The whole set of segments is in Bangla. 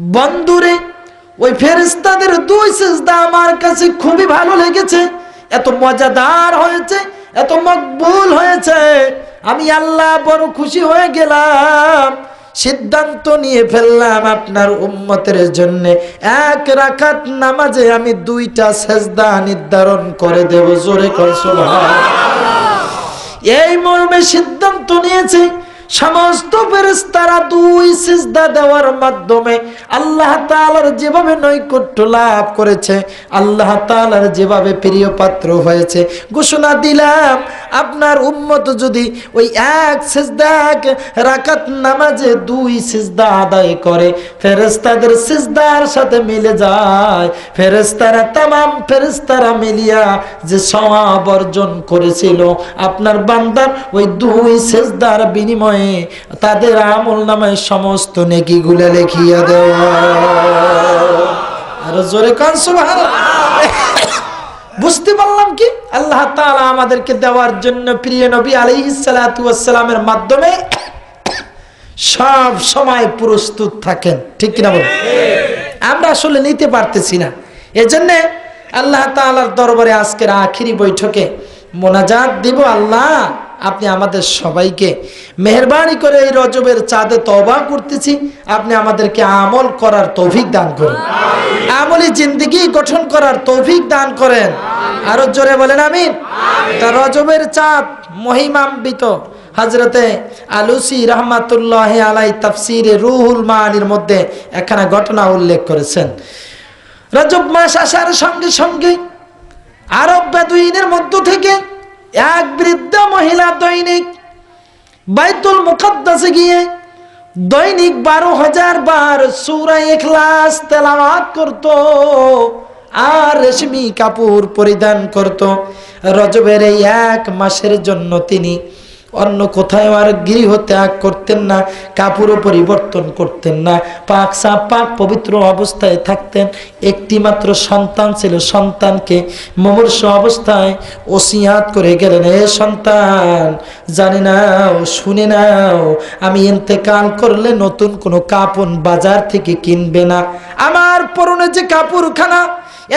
বন্ধুরে, ওই ফেরেস্তাদের দুই সিজদা আমার কাছে খুবই ভালো লেগেছে। এত মজাদার হয়েছে, এত মকবুল হয়েছে। আমি আল্লাহ বড় খুশি হয়ে গেলাম। সিদ্ধান্ত নিয়ে ফেললাম আপনার উম্মতের জন্য। এক রাখাত নামাজে আমি দুইটা সেজদা নির্ধারণ করে দেব। জোরে কর এই মর্মে সিদ্ধান্ত নিয়েছে সমস্ত ফেরেশতারা দুই সিজদা দেওয়ার মাধ্যমে আল্লাহ তাআলার যেভাবে নৈকট্য লাভ করেছে, আল্লাহ তাআলার যেভাবে প্রিয় পাত্র হয়েছে, ঘোষণা দিলাম, আপনার উম্মত যদি ওই এক সিজদা রাকাত নামাজে দুই সিজদা আদায় করে, ফেরেশতাদের সিজদার সাথে মিলে যায়, ফেরেশতারা তামাম ফেরেশতারা মিলিয়া যে সওয়াব অর্জন করেছিল, আপনার বান্দার ওই দুই সিজদার বিনিময়ে তাদের আমল নামায় সমস্ত নেকিগুলো লেখিয়া দেওয়া জোরে কান বুঝতে পারলাম কি? আল্লাহ তাআলা আমাদেরকে দেওয়ার জন্য প্রিয় নবী আলাইহিস সালাতু ওয়াস সালামের মাধ্যমে সব সময় প্রস্তুত থাকেন। ঠিক কিনা বল আমরা আসলে নিতে পারতেছি না। এজন্য আল্লাহ তাআলার দরবারে আজকের আখিরি বৈঠকে মোনাজাত দিব আল্লাহ। আপনি আমাদের সবাইকে মেহরবানি করে এই রজবের চাঁদে তবা করতেছি। আপনি আমাদেরকে আমল করার তৌফিক দান করুন। আমলি জিন্দগি গঠন করার তৌফিক দান করেন। আরও জোরে বলেন আমিন। তা রজবের চাঁদ মহিমাম্বিত হজরতে আলুসি রহমাতুল্লাহ আলাই তাফসিরে রুহুল মানির মধ্যে একখানা ঘটনা উল্লেখ করেছেন। রজব মাস আসার সঙ্গে সঙ্গে আরব বেদুইনের মধ্য থেকে এক বৃদ্ধ মহিলা দৈনিক বাইতুল মুকদ্দাসে গিয়ে দৈনিক বারো হাজার বার সুরা এখলাস তেলাওয়াত করত আর রেশমি কাপড় পরিধান করত। রজবের এই এক মাসের জন্য তিনি অন্য কোথায় আর গৃহ ত্যাগ করতেন না, কাপড়ও পরিবর্তন করতেন না। পাক সাপ, পাক পবিত্র অবস্থায় থাকতেন। একটি মাত্র সন্তান ছিল, সন্তানকে মুমূর্ষ অবস্থায় ওসিয়াত করে গেলেন, এ সন্তান, জানি নাও, শুনে নাও, আমি ইন্তেকাল করলে নতুন কোনো কাপড় বাজার থেকে কিনবে না। আমার পরনে যে কাপড়খানা,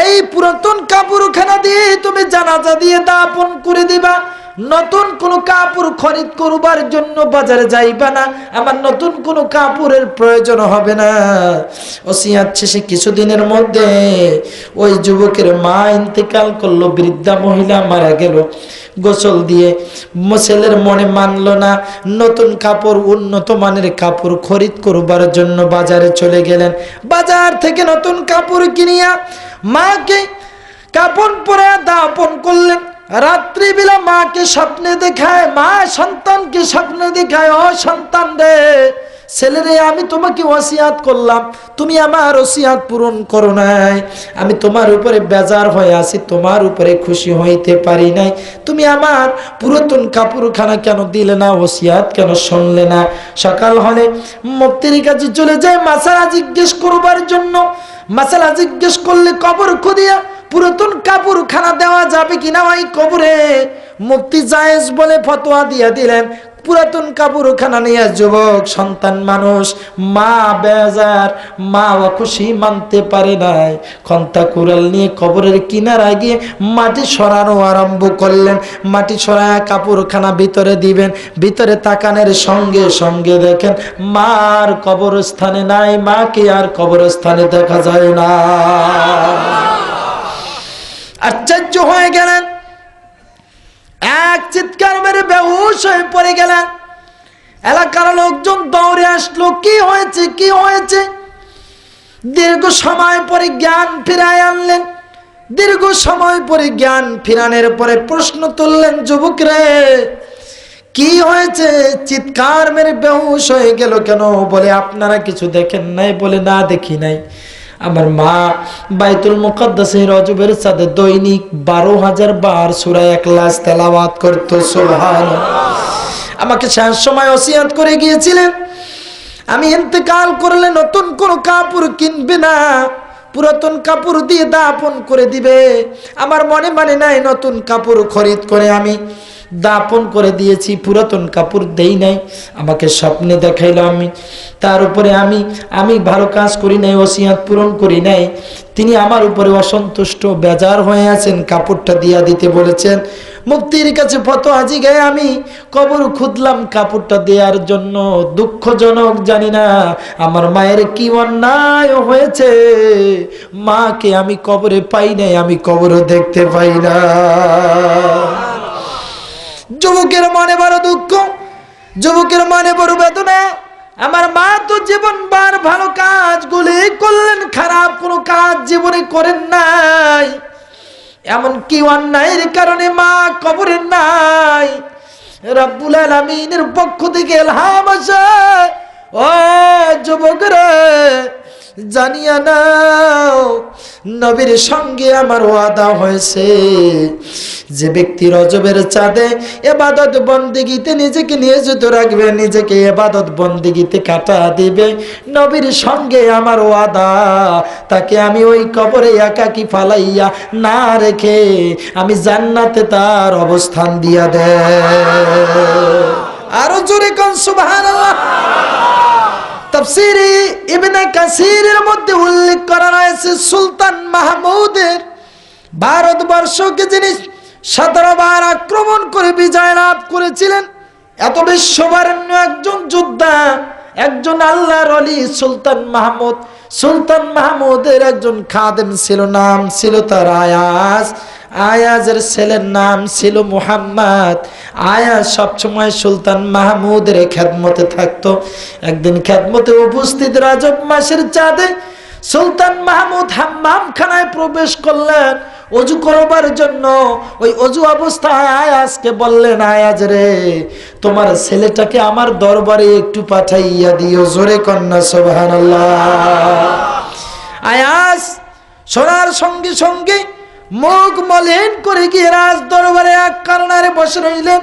এই পুরাতন কাপড়খানা দিয়ে তুমি জানাজা দিয়ে দাপন করে দিবা। নতুন কোন কাপড় খরিদ করবার জন্য বাজারে যাইবা না আমার নতুন কোন কাপড়ের প্রয়োজন হবে না। ওসিয়াত শেষে কিছুদিনের মধ্যে ওই যুবকের মা ইন্তেকাল করল, বৃদ্ধা মহিলা মারা গেল। গোসল দিয়ে ছেলের মনে মানলো না, নতুন কাপড়, উন্নত মানের কাপড় খরিদ করবার জন্য বাজারে চলে গেলেন। বাজার থেকে নতুন কাপড় কিনিয়া মাকে কাপড় পরে দাপন করলেন। রাত্রিবেলা মাকে স্বপ্নে দেখায়, মা সন্তানকে স্বপ্নে দেখায়, ও সন্তান রে, ছেলেরে, আমি তোমাকে ওসিয়াত করলাম, তুমি আমার ওসিয়াত পূরণ করো নাই, আমি তোমার উপরে বেজার হয়ে আছি, তোমার উপরে খুশি হইতে পারি নাই, তুমি আমার পুরাতন কাপড়খানা কেন দিলে না, ওসিয়াত কেন শুনলে না? সকাল হলে মুক্তির কাছে চলে যায়, মাসালা জিজ্ঞেস করবার জন্য, মাসালা জিজ্ঞেস করলে কবর খুদিয়া পুরাতন কাপড় খানা দেওয়া যাবে কিনা ওই কবরে? মুক্তি জায়েজ বলে ফতোয়া দিয়ে দিলেন, পুরাতন কাপড় খানা নিয়ে যুবক, সন্তান মানুষ, মা বেজার মা অখুশি মানতে পারে নাই। খন্তা কুড়াল নিয়ে কবরের কিনারায় গিয়ে মাটি সরানো আরম্ভ করলেন। মাটি সরায় কাপড়খানা ভিতরে দিবেন, ভিতরে তাকানের সঙ্গে সঙ্গে দেখেন, মার কবরস্থানে নাই, মাকে আর কবরস্থানে দেখা যায় না। আশ্চর্য হয়ে গেলেন। এক চিৎকার মেরে বেহুশ হয়ে পড়ে গেলেন। এলাকার লোকজন দৌড়ে আসলো, কি হয়েছে? কি হয়েছে? দীর্ঘ সময় পরে জ্ঞান ফিরায় আনলেন। দীর্ঘ সময় পরে জ্ঞান ফিরানোর পরে প্রশ্ন তুললেন, যুবক রে, কি হয়েছে? চিৎকার মেরে বেহুশ হয়ে গেল কেন? বলে, আপনারা কিছু দেখেন নাই বলে না দেখি নাই। আমার মা বাইতুল মুকদ্দাসের রজবের সাথে দৈনিক বারো হাজার বার সুরা এক লাস তেলাওয়াত করতো সোহান আমাকে শেষ সময় ওসিয়াত করে গিয়েছিলেন। আমি ইন্তেকাল করলে নতুন কোন কাপড় কিনবে না। পুরাতন কাপড় দিয়ে দাপন করে দিবে। আমার মনে মানে নাই নতুন কাপড় খরিদ করে আমি দাপন করে দিয়েছি, পুরাতন কাপড় দেই নাই, আমাকে স্বপ্নে দেখাইলো আমি। তার উপরে আমি আমি ভালো কাজ করি নাই, ওসিয়াত পূরণ করি নাই। তিনি আমার উপরে অসন্তুষ্ট, বেজার হয়ে আছেন, কাপড়টা দিয়া দিতে বলেছেন। মুক্তির কাছে ফত আজি গায়ে আমি, কবর খুদলাম কাপড়টা দেওয়ার জন্য। দুঃখজনক, জানি না, আমার মায়ের কি অন্যায় হয়েছে? মাকে আমি কবরে পাই নাই, আমি কবরও দেখতে পাই না। যুবকের মনে বড় দুঃখ, যুবকের মনে বড় বেদনা। আমার মা তো জীবন বার ভালো কাজগুলি করলেন, খারাপ কোনো কাজ জীবনে করেন নাই। এমন কি অন্যায়ের কারণে মা কবরে নাই। রব্বুল আলামিনের পক্ষ থেকে এলহাম আসে ও যুবকরা জানিয়া নাও, নবীর সঙ্গে আমার ওয়াদা হয়েছে। যে ব্যক্তি রজবের চাঁদে এবাদত বন্দিগিতে নিজেকে নিয়োজিত রাখবে, নিজেকে এবাদত বন্দিগিতে কাটা দিবে, নবীর সঙ্গে আমার ওয়াদা, তাকে আমি ওই কবরে একাকি ফালাইয়া না রেখে আমি জান্নাতে তার অবস্থান দিয়া দে আরও জোরে কন, সুবহানাল্লাহ। তাফসিরে ইবনে কাসিরের মধ্যে উল্লেখ করা রয়েছে সুলতান মাহমুদের ভারতবর্ষকে যিনি সতেরো আক্রমণ করে বিজয় লাভ করেছিলেন। এত বিশ্ববরেণ্য একজন যোদ্ধা, একজন আল্লাহর অলি সুলতান মাহমুদ। সুলতান মাহমুদের একজন খাদেম ছিল, নাম ছিল তার আয়াস আয়াজের ছেলের নাম ছিল মুহাম্মদ। আয়াজ সবসময় সুলতান মাহমুদের খেদমতে থাকতো। একদিন খেদমতে উপস্থিত রাজব মাসের চাঁদে সুলতান মাহমুদ হাম্মাম খানায় প্রবেশ করলেন। অজু করবার জন্য ওই অজু অবস্থায় আয়াজকে বললেন, আয়াজ রে, তোমার ছেলেটাকে আমার দরবারে একটু পাঠাইয়া দিও, জোরে কন্যা সোভান আয়াজ সোনার সঙ্গে সঙ্গে মুখ মলিন করে গিয়ে রাজ দরবারে এক কারণারে বসে রইলেন।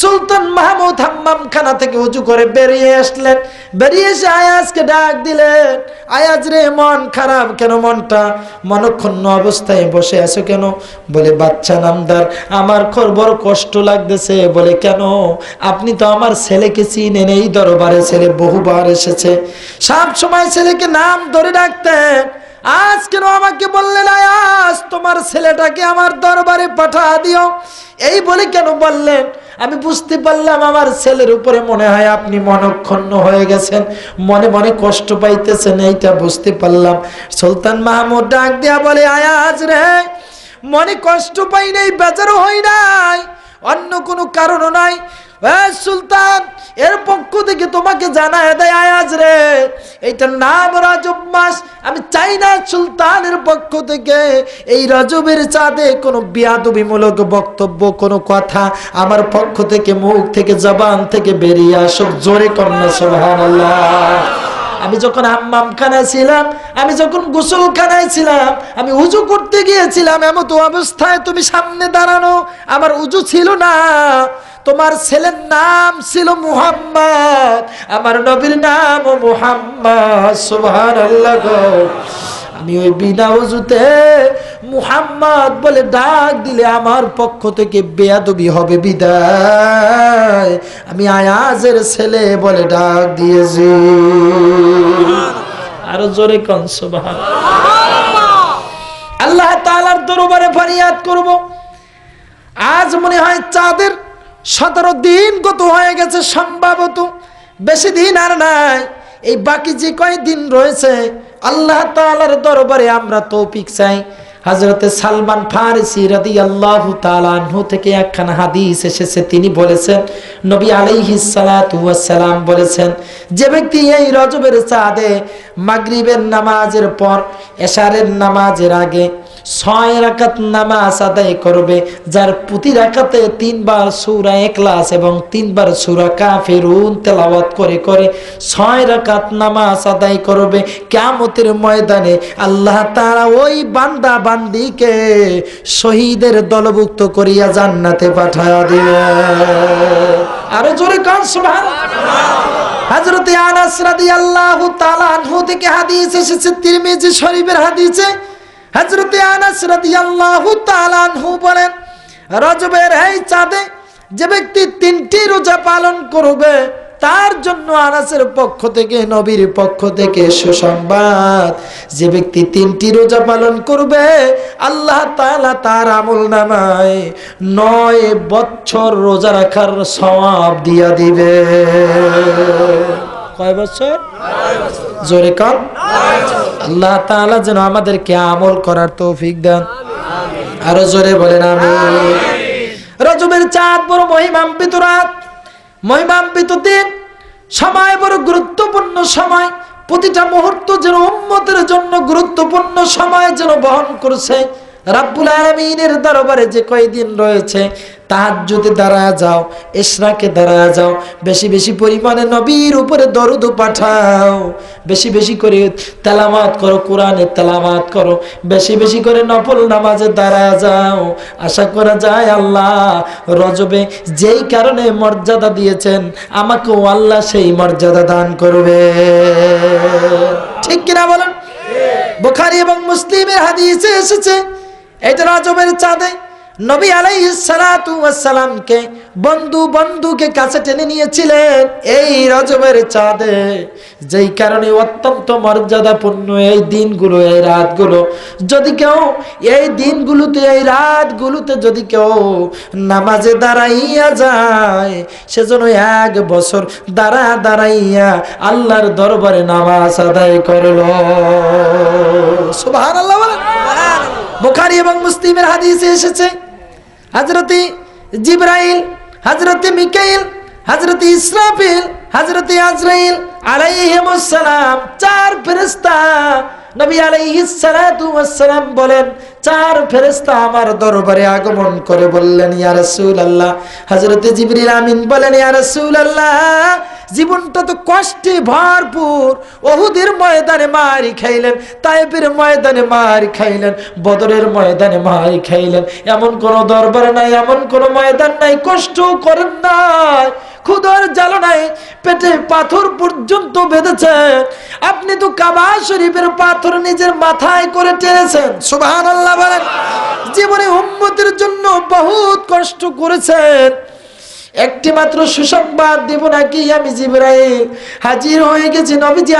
সুলতান মাহমুদ হাম্মাম খানা থেকে উঁচু করে বেরিয়ে আসলেন। বেরিয়ে এসে আয়াজকে ডাক দিলেন, আয়াজ রে, মন খারাপ কেন মনটা? মনক্ষণ অবস্থায় বসে আছো কেন? বলে, বাচ্চা নামদার, আমার খর বড় কষ্ট লাগতেছে। বলে, কেন? আপনি তো আমার ছেলেকে চিনেন, এই দরবারে ছেলে বহুবার এসেছে। সব সময় ছেলেকে নাম ধরে ডাকতেন। আজ কেন আমাকে বললেন আয়াস তোমার ছেলেটাকে আমার দরবারে পাঠা দিও। এই বলে কেন বললেন? আমি বুঝতে পারলাম আমার ছেলের উপরে মনে হয় আপনি মনক্ষণ্ণ হয়ে গেছেন। মনে মনে কষ্ট পাইতেছেন, এইটা বুঝতে পারলাম। সুলতান মাহমুদ ডাক দিয়া বলে, আয়াজ রে, মনে কষ্ট পাই নাই বেচারও হই নাই, অন্য কোনো কারণও নাই। সুলতান, এর পক্ষ থেকে তোমাকে জানায় দেয় আয়াজ রে। এইটার নাম রাজব মাস। আমি চাই না সুলতানের পক্ষ থেকে এই রজবের চাঁদে কোনো বিয়াদবিমূলক বক্তব্য, কোনো কথা আমার পক্ষ থেকে, মুখ থেকে, জবান থেকে বেরিয়ে আসুক। জোরে কন্যা সোহান আমি যখন হাম্মাম খানায় ছিলাম, আমি যখন গোসল খানায় ছিলাম, আমি উজু করতে গিয়েছিলাম, এমত অবস্থায় তুমি সামনে দাঁড়ানো, আমার উজু ছিল না। তোমার ছেলের নাম ছিল মুহাম্মদ। আমার নবীর নাম মুহাম্মদ, সুবহানাল্লাহ আমি ওই বিনা উজুতে মুহাম্মদ বলে ডাক দিলে আমার পক্ষ থেকে বেয়াদবি হবে বিদায়। আমি আয়াজের ছেলে বলে ডাক দিয়েছি। আরও জোরে কনসবাহ আল্লাহ তালার দরবারে ফারিয়াদ করব। আজ মনে হয় চাঁদের সতেরো দিন কত হয়ে গেছে সম্ভবত। বেশি দিন আর নাই। এই বাকি যে কয়েকদিন রয়েছে, আল্লাহ তালার দরবারে আমরা তৌফিক চাই। হাজরতে সালমান ফারসি রাদি আল্লাহ তালাহু থেকে একখানা হাদিস এসেছে। তিনি বলেছেন, নবী আলাইহিসালাম বলেছেন, যে ব্যক্তি এই রজবের চাঁদে মাগরিবের নামাজের পর এশারের নামাজের আগে ছয় রাকাত নামাজ আদায় করবে, যার প্রতি রাকাতে তিনবার সুরা একলাস এবং তিনবার সুরা কাফেরুন তেলাওয়াত করে করে ছয় রাকাত নামাজ আদায় করবে। কেমতের ময়দানে আল্লাহ তারা ওই বান্দা বান্দিকে শহীদের দলভুক্ত করিয়া জান্নাতে পাঠায় দিবে। আরও জোরে কান হযরতে আনাস রাদিয়াল্লাহু তাআলা আনহু থেকে হাদিস এসেছে, তিরমিজি শরীফের হাদিসে। হযরতে আনাস রাদিয়াল্লাহু তাআলা আনহু বলেন, রজবের এই চাঁদে যে ব্যক্তি তিনটি রোজা পালন করবে, তার জন্য আনাসের পক্ষ থেকে, নবীর পক্ষ থেকে সুসংবাদ। যে ব্যক্তি তিনটি রোজা পালন করবে, আল্লাহ তাআলা তার আমল নামায় নয় বছর রোজা রাখার সওয়াব দিয়া দিবে। কয় বছর? জোরে কম আল্লাহ তাআলা যেন আমাদেরকে আমল করার তৌফিক দেন। আরও জোরে বলেন আমি রজবের চাঁদ বড় মহিমাম্বিত রাত। মহিমাম্বিত দিন। সময় বড় গুরুত্বপূর্ণ সময়। প্রতিটা মুহূর্ত যেন উম্মতের জন্য গুরুত্বপূর্ণ সময় যেন বহন করছে। রাব্বুল আলমিনের দরবারে যে কয়দিন রয়েছে তাহাজ্জুদে দাঁড়া যাও ইশরাকে দাঁড়া যাও, বেশি বেশি পরিমাণে নবীর উপরে দরুদ পাঠাও। বেশি বেশি করে তেলামাত করো, কোরআনে তেলামাত করো, বেশি বেশি করে নফল নামাজে দাঁড়া যাও। আশা করা যায় আল্লাহ রজবে যেই কারণে মর্যাদা দিয়েছেন, আমাকেও আল্লাহ সেই মর্যাদা দান করবে। ঠিক কিনা বলেন? বোখারি এবং মুসলিমের হাদিসে এসেছে এটা রাজবের চাঁদে নবী আলাই আলাইসালামকে বন্ধু বন্ধুকে কাছে টেনে নিয়েছিলেন এই রজবের চাঁদে। যেই কারণে অত্যন্ত মর্যাদাপূর্ণ এই দিনগুলো এই রাতগুলো। যদি কেউ এই দিনগুলোতে এই রাতগুলোতে যদি কেউ নামাজে দাঁড়াইয়া যায় সেজন্য এক বছর দাঁড়া দাঁড়াইয়া আল্লাহর দরবারে নামাজ আদায় করল। বলেন। বুখারী এবং মুসলিমের হাদিসে এসেছে হযরতে জিব্রাইল হজরত মিকাইল হজরত ইসরাফিল হজরত আজরাইল আলাইহিমুসসালাম, চার ফেরেশতা নবী আলাইহিস সালাতু ওয়াস সালাম বলেন, চার ফেরেশতা আমার দরবারে আগমন করে বললেন, ইয়া রাসূলুল্লাহ। হযরত জিবরিল আমিন বলেন, ইয়া রাসূলুল্লাহ। জীবনটা তো কষ্টে ভরপুর। ওহুদের ময়দানে মারি খাইলেন তাইপের ময়দানে মারি খাইলেন, বদরের ময়দানে মারি খাইলেন। এমন কোন দরবার নাই, এমন কোন ময়দান নাই কষ্ট করেন নাই। খুদর জ্বালনায় পেটে পাথর পর্যন্ত বেঁধেছে আপনি তো কাবা শরীফের পাথর নিজের মাথায় করে টেনেছেন সুবাহান আল্লাহ বলেন। জীবনে উম্মতের জন্য বহুত কষ্ট করেছেন। একটি মাত্র সুসংবাদ দেব নাকি? আমি জিব্রাইল হাজির হয়ে গেছি। নবীজি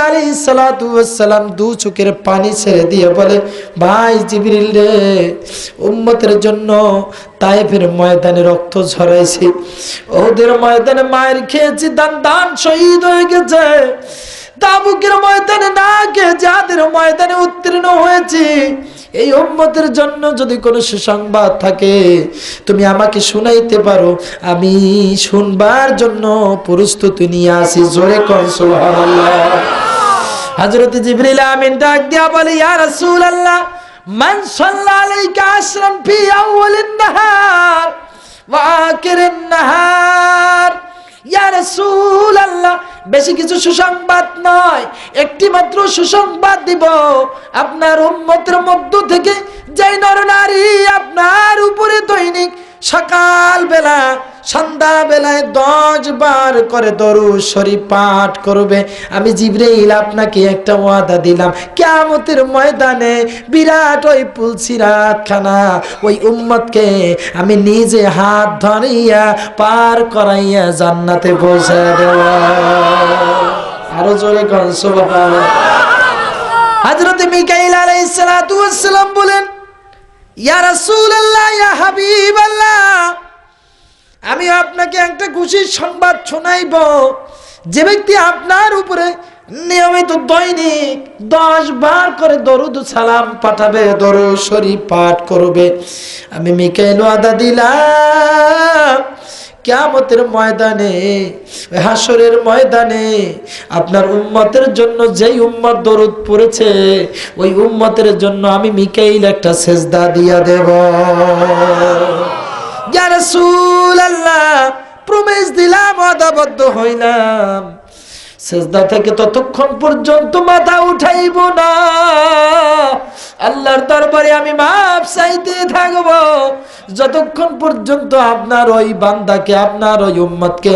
সালাতু ওয়াসসালাম দু চোখের পানি ছেড়ে দিয়ে বলে, ভাই জিবরিল রে, উম্মতের জন্য তাইফের ময়দানে রক্ত ঝরাইছি। ওদের ময়দানে মায়ের খেয়েছি, দান দান শহীদ হয়ে গেছে। তাবুকের ময়দানে না কে যাদের ময়দানে উত্তীর্ণ হয়েছি এই উম্মতের জন্য যদি কোনো সুসংবাদ থাকে, তুমি আমাকে শুনাইতে পারো। আমি শুনবার জন্য প্রস্তুতি নিয়ে আসি। জোরে সুবহানাল্লাহ। হযরত জিবরিল আমিন ডাক দিয়া বলে, ইয়া রাসূলুল্লাহ, মান সাল্লা আলাইকা আশরান ফি আউয়ালিন নাহার, ওয়া আখিরিন নাহার। ইয়া রাসূলুল্লাহ বেশি কিছু সুসংবাদ নয়। একটি মাত্র সুসংবাদ দিব। আপনার উন্মতের মধ্য থেকে যেই নরনারী আপনার উপরে দৈনিক সকাল বেলা সন্ধ্যা বেলায় দশ বার করে দরু শরীফ পাঠ করবে। আমি জিব্রাইল আপনাকে একটা ওয়াদা দিলাম। কেয়ামতের ময়দানে বিরাট ওই পুলসিরাত খানা ওই উম্মতকে আমি নিজে হাত ধরিয়া পার করাইয়া জান্নাতে পৌঁছে দেব। আরও জোরে কন, সুবহানাল্লাহ। হযরত মিকাইল ওয়াস সালাম বলেন, ইয়া রাসূলুল্লাহ, ইয়া হাবিবাল্লাহ আমি আপনাকে একটা খুশির সংবাদ শোনাইব। যে ব্যক্তি আপনার উপরে নিয়মিত দৈনিক দশ বার করে দরুদ সালাম পাঠাবে, দরুদ শরীফ পাঠ করবে। আমি মিকাইল আদা দিলাম, কেয়ামতের ময়দানে হাসরের ময়দানে আপনার উম্মতের জন্য যেই উম্মত দরুদ পড়েছে, ওই উম্মতের জন্য আমি মিকাইল একটা সেজদা দিয়া দেব। দিলাম হইলাম। সেজদা থেকে ততক্ষণ পর্যন্ত মাথা উঠাইব না। আল্লাহর দরবারে আমি মাপ চাইতে থাকব। যতক্ষণ পর্যন্ত আপনার ওই বান্দাকে, আপনার ওই উম্মতকে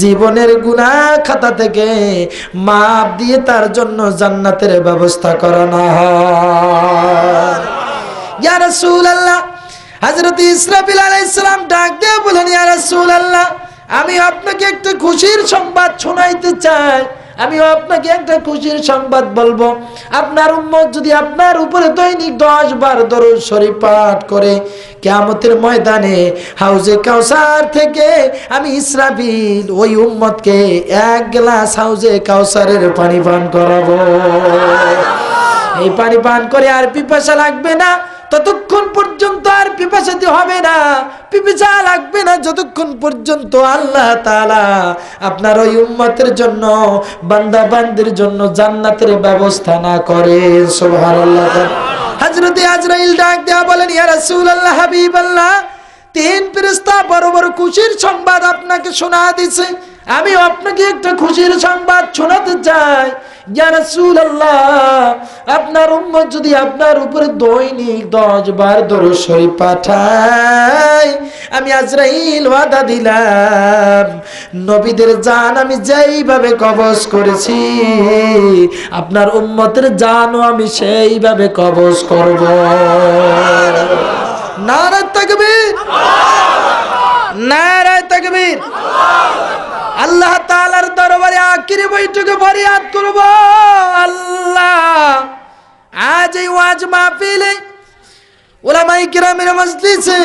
জীবনের গুনাহ খাতা থেকে মাপ দিয়ে তার জন্য জান্নাতের ব্যবস্থা করা না হয়। ইয়া রাসূলুল্লাহ হজরত ইসরাফিল আলাইসালাম ডাক দিয়ে বলেন ইয়া আমি আপনাকে একটা খুশির সংবাদ শোনাইতে চাই। আমি আপনাকে একটা খুশির সংবাদ বলব। আপনার উম্মত যদি আপনার উপরে দৈনিক দশ বার দরুদ শরীফ পাঠ করে, কেয়ামতের ময়দানে হাউজে কাউসার থেকে আমি ইসরাফিল ওই উম্মতকে এক গ্লাস হাউজে কাউসারের পানি পান করাবো। এই পানি পান করে আর পিপাসা লাগবে না। ততক্ষণ পর্যন্ত আর পিপাসাতে হবে না। পিপাসা লাগবে না যতক্ষণ পর্যন্ত আল্লাহ তাআলা আপনার ওই উম্মতের জন্য বান্দা বান্দির জন্য জান্নাতের ব্যবস্থা না করে হযরতে আজরাইল ডাক দেয়া বলেন, ইয়া রাসূলুল্লাহ, হাবিবাল্লাহ, তিন ফেরেশতা বড় বড় খুশির সংবাদ আপনাকে শোনা দিছে। আমি আপনাকে একটা খুশির সংবাদ শোনাতে চাই। আপনার উম্মত যদি আপনার উপরে দৈনিক দশ বার শরীফ পাঠায় আমি আজরাইল ওয়াদা দিলাম। নবীদের জান আমি যেইভাবে কবজ করেছি আপনার উম্মতের জানও আমি সেইভাবে কবজ করব। নারায় তাকবীর। নারায় তাকবীর। আল্লাহ তালার দরবারে আখিরি বৈঠকে ফরিয়াদ করব। আল্লাহ, আজ এই ওয়াজ মাহফিলে ওলামাই কিরামের মজলিসে,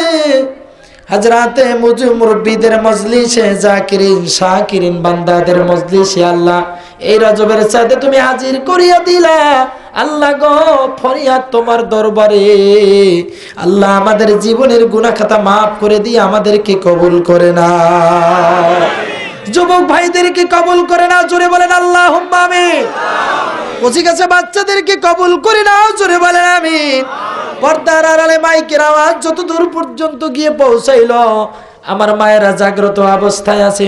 হজরাতে মুজু মুরব্বীদের মজলিসে, জাকিরিন, শাকিরিন বান্দাদের মজলিসে আল্লাহ, এই রজবের সাথে তুমি হাজির করিয়া দিলা। আল্লাহ গো, ফরিয়াদ তোমার দরবারে। আল্লাহ আমাদের জীবনের গুনাহ খাতা মাফ করে দিয়ে আমাদেরকে কবুল করে না যুবক ভাইদেরকে কবুল করে নাও, জোরে বলেন আল্লাহ আমি কচি বাচ্চাদেরকে কবুল করে নাও, জোরে বলেন আমি পর্দার আড়ালে মাইকের আওয়াজ যত দূর পর্যন্ত গিয়ে পৌঁছাইল, আমার মায়েরা জাগ্রত অবস্থায় আছে,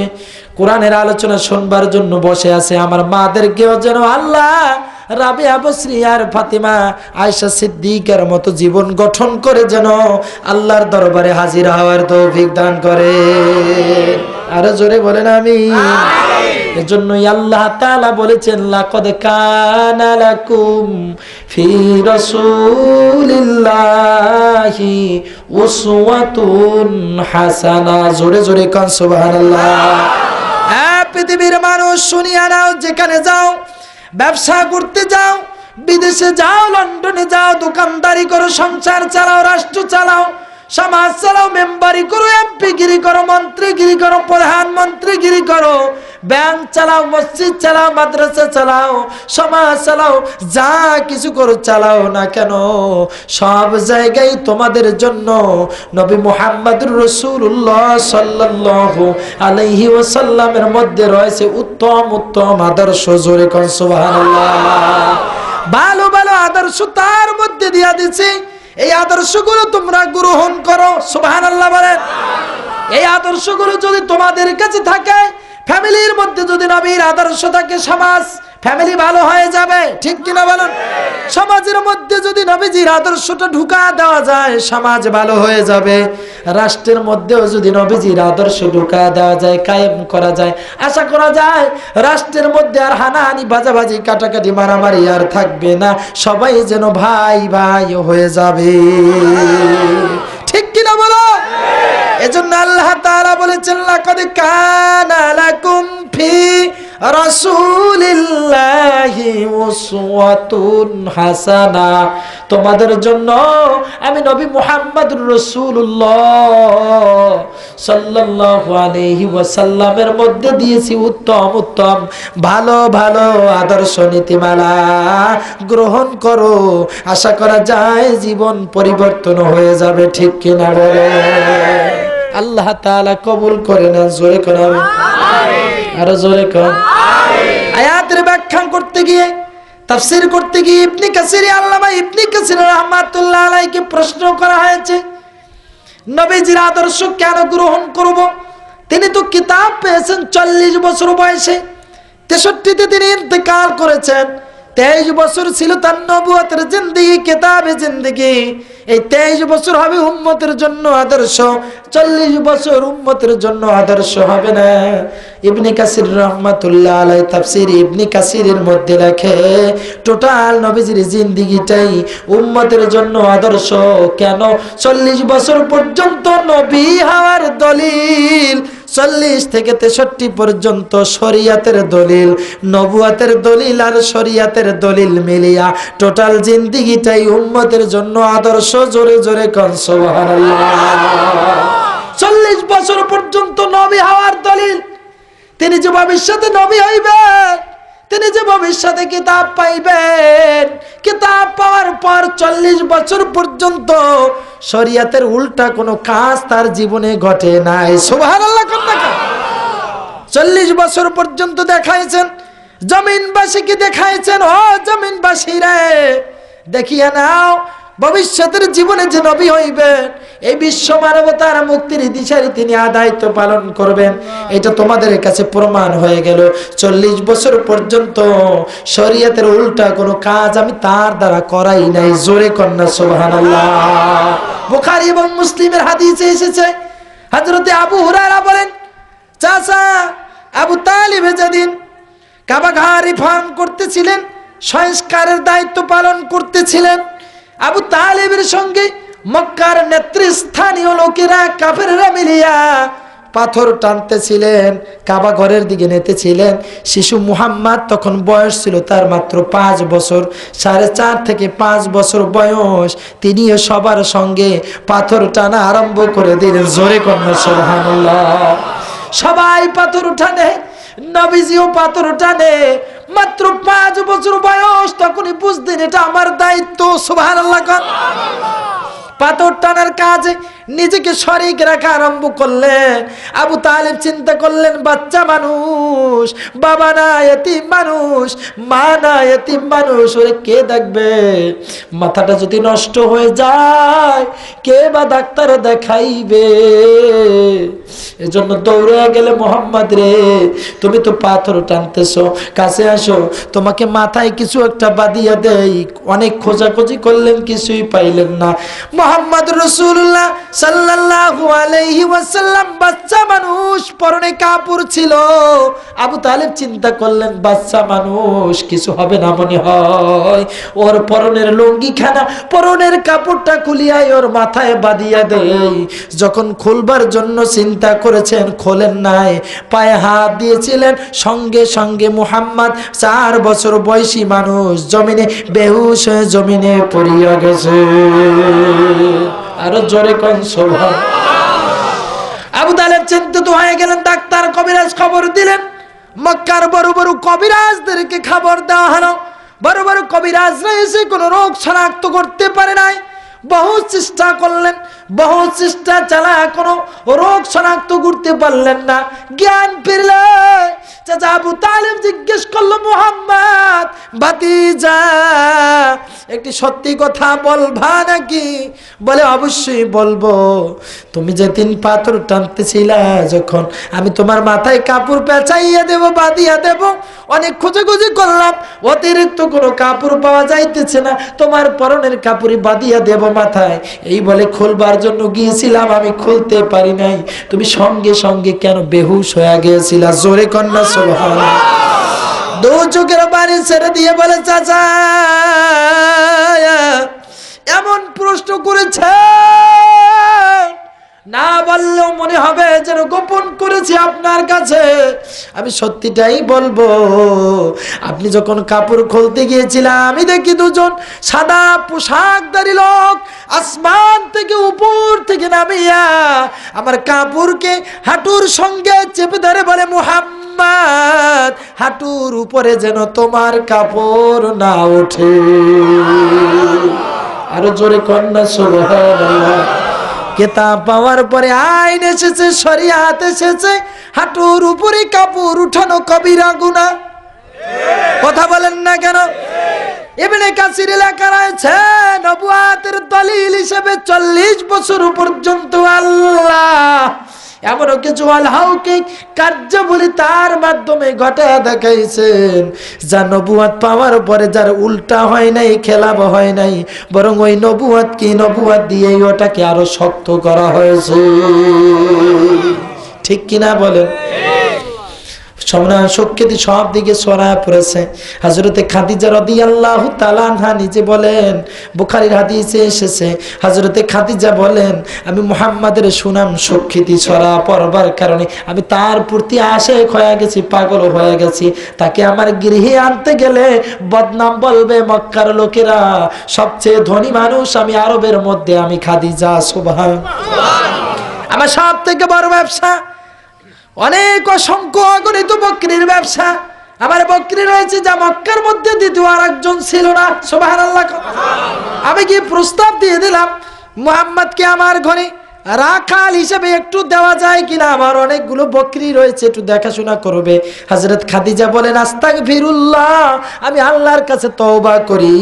কোরআনের আলোচনা শুনবার জন্য বসে আছে। আমার মাদেরকেও যেন আল্লাহ রাবিয়া বসরি আর ফাতিমা আয়সা সিদ্দিকের মতো জীবন গঠন করে যেন আল্লাহর দরবারে হাজির হওয়ার তৌফিক দান করে। আরও জোরে বলেন আমি এজন্যই আল্লাহ তাআলা বলেছেন লাকাদ কানা লাকুম ফি রাসূলিল্লাহি উসওয়াতুন হাসানা। জোরে জোরে কান সুবহানাল্লাহ। হ্যাঁ পৃথিবীর মানুষ শুনিয়া নাও যেখানে যাও ব্যবসা করতে যাও বিদেশে যাও লন্ডনে যাও দোকানদারি করো সংসার চালাও রাষ্ট্র চালাও সমাজ চালাও, মেম্বারি করো এমপি গিরি করো মন্ত্রীগিরি করো প্রধানমন্ত্রীগিরি করো। ব্যাংক চালাও, মসজিদ চালাও, মাদ্রাসা চালাও, সমাজ চালাও, যা কিছু করো চালাও না কেন? সব জায়গায় তোমাদের জন্য নবী মোহাম্মদুর রসুল্লাহ সাল্লাল্লাহু আলাইহি ওয়াসাল্লামের মধ্যে রয়েছে উত্তম উত্তম আদর্শ। জোরে কন সুবহানাল্লাহ। ভালো ভালো আদর্শ তার মধ্যে দিয়া দিছি। এই আদর্শগুলো তোমরা গ্রহণ করো, সুবহানাল্লাহ বলেন। এই আদর্শগুলো যদি তোমাদের কাছে থাকে, ফ্যামিলির মধ্যে যদি নবীর আদর্শ থাকে, সমাজ ফ্যামিলি ভালো হয়ে যাবে, ঠিক কিনা বলুন? সমাজের মধ্যে যদি নবীজির আদর্শটা ঢুকা দেওয়া যায়, সমাজ ভালো হয়ে যাবে। রাষ্ট্রের মধ্যেও যদি নবীজির আদর্শ ঢুকা দেওয়া যায়, কায়েম করা যায়, আশা করা যায়, রাষ্ট্রের মধ্যে আর হানাহানি, বাজাবাজি, কাটাকাটি, মারামারি আর থাকবে না। সবাই যেন ভাই ভাই হয়ে যাবে। ঠিক কিনা বলো এজন্য আল্লাহ তাআলা বলেছেন, লাকাদ কানা লাকুম ফি রাসূলিল্লাহি উসওয়াতুন হাসানা। তোমাদের জন্য আমি নবী মুহাম্মদুর রাসূলুল্লাহ সাল্লাল্লাহু আলাইহি ওয়াসাল্লামের মধ্যে দিয়েছি উত্তম উত্তম, ভালো ভালো আদর্শ নীতিমালা গ্রহণ করো। আশা করা যায় জীবন পরিবর্তন হয়ে যাবে, ঠিক কিনা বলে? আল্লাহ তাআলা কবুল করে না জোরে করে আমি আরও জোরে আয়াতের করতে গিয়ে, তাফসীর করতে গিয়ে ইবনে কাসির আল্লামা ইবনে কাসির রাহমাতুল্লাহ আলাইকে প্রশ্ন করা হয়েছে, নবীজির আদর্শ কেন গ্রহণ করব? তিনি তো কিতাব পেয়েছেন চল্লিশ বছর বয়সে, তেষট্টিতে তিনি ইন্তেকাল করেছেন, তেইশ বছর ছিল তার নবুয়তের জিন্দিগি, কেতাবে জিন্দিগি। এই তেইশ বছর হবে উম্মতের জন্য আদর্শ, চল্লিশ বছর উম্মতের জন্য আদর্শ হবে না। ইবনি কাসির রহমাতুল্লাহ আলাই তাফসির ইবনি কাসিরের মধ্যে লেখে, টোটাল নবীজির জিন্দিগিটাই উম্মতের জন্য আদর্শ। কেন? চল্লিশ বছর পর্যন্ত নবী হওয়ার দলিল, চল্লিশ থেকে তেষট্টি পর্যন্ত শরিয়াতের দলিল, নবুয়াতের দলিল আর শরিয়াতের দলিল মিলিয়া টোটাল জিন্দিগিটাই উম্মতের জন্য আদর্শ জোরে জোরে কনসবাহ চল্লিশ বছর পর্যন্ত নবী হওয়ার দলিল। তিনি যে ভবিষ্যতে নবী হইবেন তিনি যে ভবিষ্যতে কিতাব পাইবেন, কিতাব পাওয়ার পর চল্লিশ বছর পর্যন্ত শরিয়াতের উল্টা কোনো কাজ তার জীবনে ঘটে নাই। সুবাহ চল্লিশ বছর পর্যন্ত দেখাইছেন, জমিনবাসীকে দেখাইছেন, ও জমিনবাসী রে দেখিয়া নাও ভবিষ্যতের জীবনে যে নবী হইবেন, এই বিশ্ব মানবতার মুক্তির দিশারি তিনি আদায়িত্ব পালন করবেন। এটা তোমাদের কাছে প্রমাণ হয়ে গেল। চল্লিশ বছর পর্যন্ত শরীয়তের উল্টা কোনো কাজ আমি তার দ্বারা করাই নাই। জোরে কন্যা সোহান বুখারি এবং মুসলিমের হাদিসে এসেছে। হজরতে আবু হুরারা বলেন, চাচা, আবু তালি তালিবে যেদিন কাবাঘারি ফার্ম করতেছিলেন, সংস্কারের দায়িত্ব পালন করতেছিলেন আবু তালেবের সঙ্গে মক্কার নেতৃস্থানীয় লোকেরা কাফেররা মিলিয়া পাথর টানতেছিলেন, কাবা ঘরের দিকে নেতেছিলেন। শিশু মুহাম্মদ তখন বয়স ছিল তার মাত্র পাঁচ বছর, সাড়ে চার থেকে পাঁচ বছর বয়স। তিনিও সবার সঙ্গে পাথর টানা আরম্ভ করে দিলেন। জোরে কন্যা সবাই পাথর উঠানে নবীজিও পাথর টানে মাত্র পাঁচ বছর বয়স তখনই বুঝতেন এটা আমার দায়িত্ব। সুভান পাথর টানার কাজে নিজেকে শরিক রাখা আরম্ভ করলেন আবু তালিব চিন্তা করলেন, বাচ্চা মানুষ, বাবা না এতিম মানুষ, মা না এতিম মানুষ, ওরে কে দেখবে? মাথাটা যদি নষ্ট হয়ে যায়, কে বা ডাক্তার দেখাইবে? এজন্য দৌড়ে গেলে, মোহাম্মদ রে, তুমি তো পাথর টানতেছো, কাছে আসো, তোমাকে মাথায় কিছু একটা বাদিয়া দেই। অনেক খোঁজাখুঁজি করলেন, কিছুই পাইলেন না। মোহাম্মদ রসুল্লাহ আলাইহি ওয়াসাল্লাম বাচ্চা মানুষ, পরনে কাপড় ছিল। আবু চিন্তা করলেন, বাচ্চা মানুষ, কিছু হবে না মনে হয়। ওর পরনের লুঙ্গিখানা, পরনের কাপড়টা খুলিয়াই ওর মাথায় বাঁধিয়া যখন খুলবার জন্য চিন্তা করেছেন, খোলেন নাই, পায়ে হাত দিয়েছিলেন, সঙ্গে সঙ্গে মুহাম্মদ, চার বছর বয়সী মানুষ, জমিনে, বেহুশ জমিনে পড়িয়া গেছে। আরও জোরে কন শোভা আবু তালেব চিন্তিত হয়ে গেলেন, ডাক্তার কবিরাজ খবর দিলেন। মক্কার বড় বড় কবিরাজদেরকে খবর দেওয়া হলো। বড় বড় কবিরাজরা এসে কোনো রোগ শনাক্ত করতে পারে নাই। বহু চেষ্টা করলেন, বহু চেষ্টা চালা কোনো রোগ শনাক্ত করতে পারলেন না। জ্ঞান ফিরলে, চাচা আবু তালিম জিজ্ঞেস করল, মোহাম্মদ বাতিজা একটি সত্যি কথা বলবা নাকি? বলে অবশ্যই বলব। তুমি যেদিন পাথর টানতেছিলা, যখন আমি তোমার মাথায় কাপড় পেঁচাইয়া দেব, বাঁধিয়া দেব, অনেক খোঁজাখুঁজি করলাম, অতিরিক্ত কোনো কাপড় পাওয়া যাইতেছে না, তোমার পরনের কাপড়ই বাঁধিয়া দেব মাথায়। এই বলে খুলবার জন্য গিয়েছিলাম, আমি খুলতে পারি নাই। তুমি সঙ্গে সঙ্গে কেন বেহুশ হয়ে গিয়েছিলা? জোরে কন্যা সোভান দু বাড়ি ছেড়ে দিয়ে বলে, চাচা, এমন প্রশ্ন করেছে। না বললেও মনে হবে যেন গোপন করেছি আপনার কাছে। আমি সত্যিটাই বলব, আপনি যখন কাপড় খুলতে গিয়েছিলাম আমি দেখি দুজন সাদা পোশাকদারি লোক আসমান থেকে উপর থেকে নামিয়া আমার কাপড়কে হাঁটুর সঙ্গে চেপে ধরে বলে, মুহাম্মদ হাঁটুর উপরে যেন তোমার কাপড় না ওঠে। আরও জোরে কন্যা, সুবহানাল্লাহ। কেতাব পাওয়ার পরে আইন এসেছে, শরিয়াত এসেছে, হাঁটুর উপরে কাপড় উঠানো কবিরা গুনা কথা বলেন না কেন? এমনি কাছির এলাকা রয়েছে, নবুয়াতের দলিল হিসেবে চল্লিশ বছর পর্যন্ত আল্লাহ এমনও কিছু অলৌকিক কার্যাবলী তার মাধ্যমে ঘটে দেখাইছেন। যা নবুয়াত পাওয়ার পরে যার উল্টা হয় নাই, খেলাপ হয় নাই, বরং ওই নবুয়াত কি নবুয়াত দিয়েই ওটাকে আরও শক্ত করা হয়েছে। ঠিক কিনা বলেন? পড়েছে। বলেন বলেন, আমি মুহাম্মাদের সুনাম সক্ষিতি সরা পড়বার কারণে আমি তার প্রতি আশেক হয়ে গেছি, পাগল হয়ে গেছি। তাকে আমার গৃহে আনতে গেলে বদনাম বলবে মক্কার লোকেরা। সবচেয়ে ধনী মানুষ আমি আরবের মধ্যে, আমি খাদিজা, সুবহান। আমার সব থেকে বড় ব্যবসা অনেক অসংখ্য অগণিত বকরির ব্যবসা। আমার বকরি রয়েছে যা মক্কার মধ্যে দ্বিতীয় আর একজন ছিল না। সোবাহান আমি কি প্রস্তাব দিয়ে দিলাম, মুহাম্মদকে আমার ঘরে রাখাল হিসেবে একটু দেওয়া যায় কিনা? আমার অনেকগুলো বকরি রয়েছে, একটু দেখাশোনা করবে। হজরত খাদিজা বলেন আস্তাক ফিরুল্লাহ আমি আল্লাহর কাছে তওবা করি।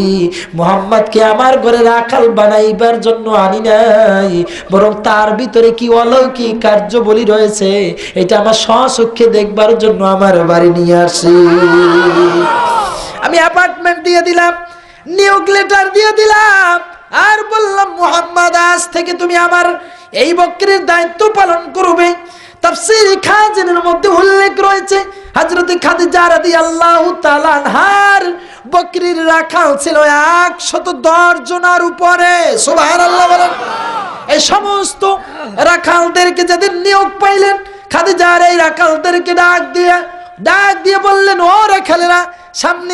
মোহাম্মদকে আমার ঘরে রাখাল বানাইবার জন্য আনি নাই। বরং তার ভিতরে কি অলৌকিক কার্যবলী রয়েছে, এটা আমার স্বচক্ষে দেখবার জন্য আমার বাড়ি নিয়ে আসি। আমি অ্যাপার্টমেন্ট দিয়ে দিলাম নিয়োগ লেটার দিয়ে দিলাম। আর বললাম, মোহাম্মদ, আজ থেকে তুমি আমার এই বকরির দায়িত্ব পালন করবে। তাফসীর খাজিনের মধ্যে উল্লেখ রয়েছে, হযরত খাদিজা রাদিয়াল্লাহু তাআলা আনহার বকরির রাখাল ছিল 110 জনের উপরে। সুবহানাল্লাহ বলেন। এই সমস্ত রাখালদেরকে যাদের নিয়োগ পাইলেন, খাদিজার এই রাখালদেরকে ডাক দিয়ে ডাক দিয়ে বললেন, ও রাখালেরা, সামনে